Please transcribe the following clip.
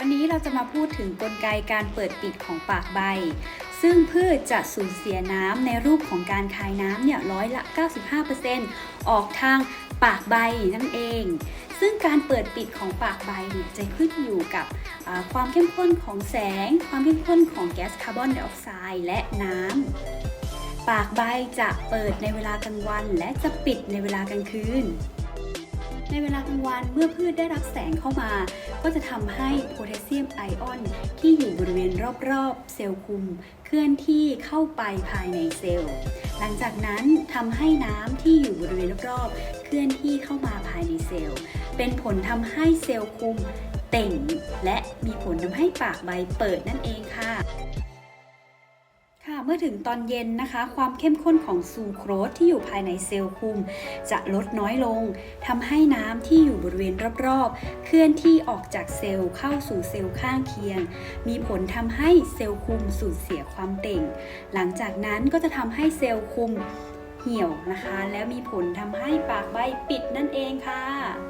วันนี้เราจะมาพูดถึงกลไกการเปิดปิดของปากใบ ซึ่งพืชจะสูญเสียน้ำในรูปของการคายน้ำเนี่ยร้อยละ 95%ออกทางปากใบนั่นเอง ซึ่งการเปิดปิดของปากใบเนี่ยจะขึ้นอยู่กับความเข้มข้นของแสง ความเข้มข้นของแก๊สคาร์บอนไดออกไซด์และน้ำ ปากใบจะเปิดในเวลากลางวัน และจะปิดในเวลากลางคืน ในเวลากลางวันเมื่อพืชได้รับแสงเข้ามา ก็จะทำให้โพแทสเซียมไอออน ที่อยู่บริเวณรอบๆ เซลล์คุม เคลื่อนที่เข้าไปภายในเซลล์ หลังจากนั้นทำให้น้ำที่อยู่บริเวณรอบๆ เคลื่อนที่เข้ามาภายในเซลล์ เป็นผลทำให้เซลล์คุมเต่ง และมีผลทำให้ปากใบเปิดนั่นเองค่ะค่ะ เมื่อถึงตอนเย็นนะคะ ความเข้มข้นของซูโครสที่อยู่ภายในเซลล์คุม จะลดน้อยลงทำให้น้ำที่อยู่บริเวณรอบๆ เคลื่อนที่ออกจากเซลล์เข้าสู่เซลล์ข้างเคียง มีผลทำให้เซลล์คุมสูญเสียความเต่ง หลังจากนั้นก็จะทำให้เซลล์คุมเหี่ยวนะคะ แล้วมีผลทำให้ปากใบปิดนั่นเองค่ะ